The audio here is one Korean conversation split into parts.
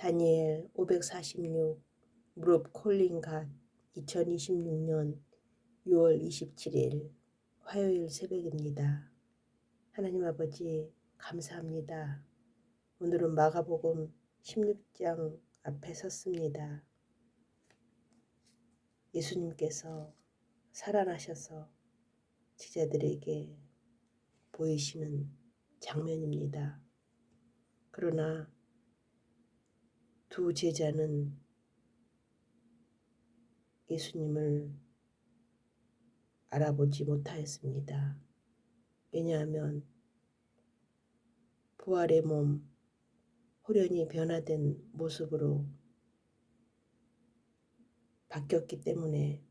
다니엘 546 무릎 콜링 갓 2026년 6월 27일 화요일 새벽입니다. 하나님 아버지 감사합니다. 오늘은 마가복음 16장 앞에 섰습니다. 예수님께서 살아나셔서 제자들에게 보이시는 장면입니다. 그러나 두 제자는 예수님을 알아보지 못하였습니다. 왜냐하면 부활의 몸, 호련히 변화된 모습으로 바뀌었기 때문에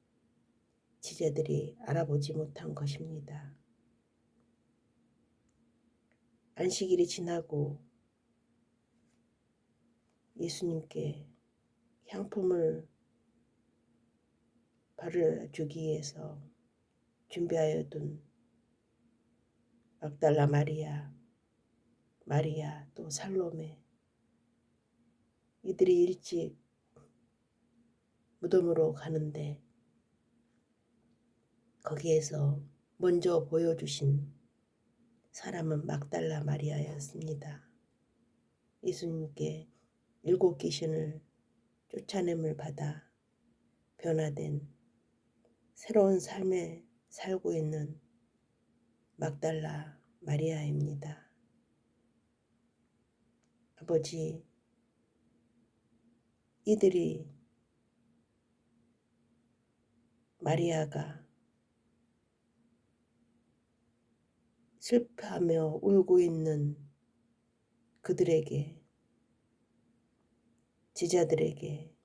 제자들이 알아보지 못한 것입니다. 안식일이 지나고 예수님께 향품을 바르주기 위해서 준비하여 둔 막달라 마리아, 마리아 또 살로메 이들이 일찍 무덤으로 가는데 거기에서 먼저 보여주신 사람은 막달라 마리아였습니다. 예수님께 일곱 귀신을 쫓아냄을 받아 변화된 새로운 삶에 살고 있는 막달라 마리아입니다. 아버지, 이들이 마리아가 슬퍼하며 울고 있는 그들에게 제자들에게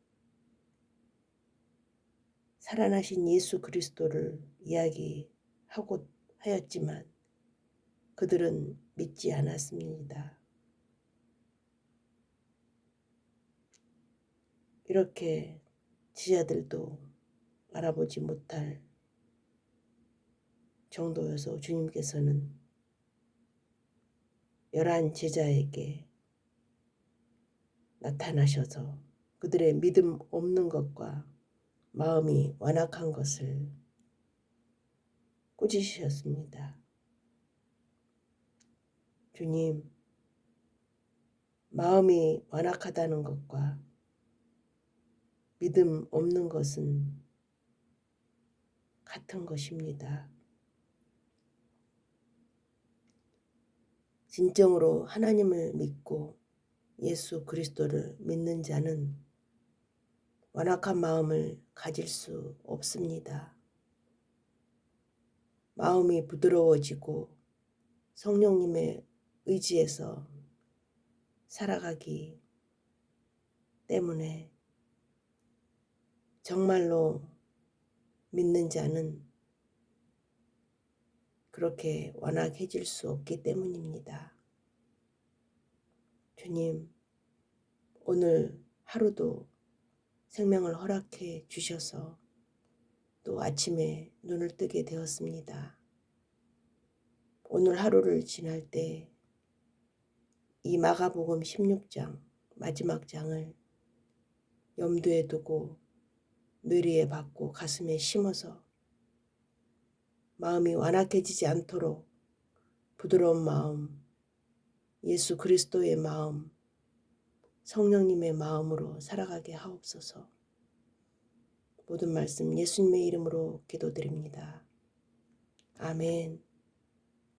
살아나신 예수 그리스도를 이야기하고 하였지만 그들은 믿지 않았습니다. 이렇게 제자들도 알아보지 못할 정도여서 주님께서는 열한 제자에게 나타나셔서 그들의 믿음 없는 것과 마음이 완악한 것을 꾸짖으셨습니다. 주님, 마음이 완악하다는 것과 믿음 없는 것은 같은 것입니다. 진정으로 하나님을 믿고 예수 그리스도를 믿는 자는 완악한 마음을 가질 수 없습니다. 마음이 부드러워지고 성령님의 의지에서 살아가기 때문에 정말로 믿는 자는 그렇게 완악해질 수 없기 때문입니다. 주님, 오늘 하루도 생명을 허락해 주셔서 또 아침에 눈을 뜨게 되었습니다. 오늘 하루를 지날 때 이 마가복음 16장 마지막 장을 염두에 두고 뇌리에 받고 가슴에 심어서 마음이 완악해지지 않도록 부드러운 마음, 예수 그리스도의 마음, 성령님의 마음으로 살아가게 하옵소서. 모든 말씀 예수님의 이름으로 기도드립니다. 아멘.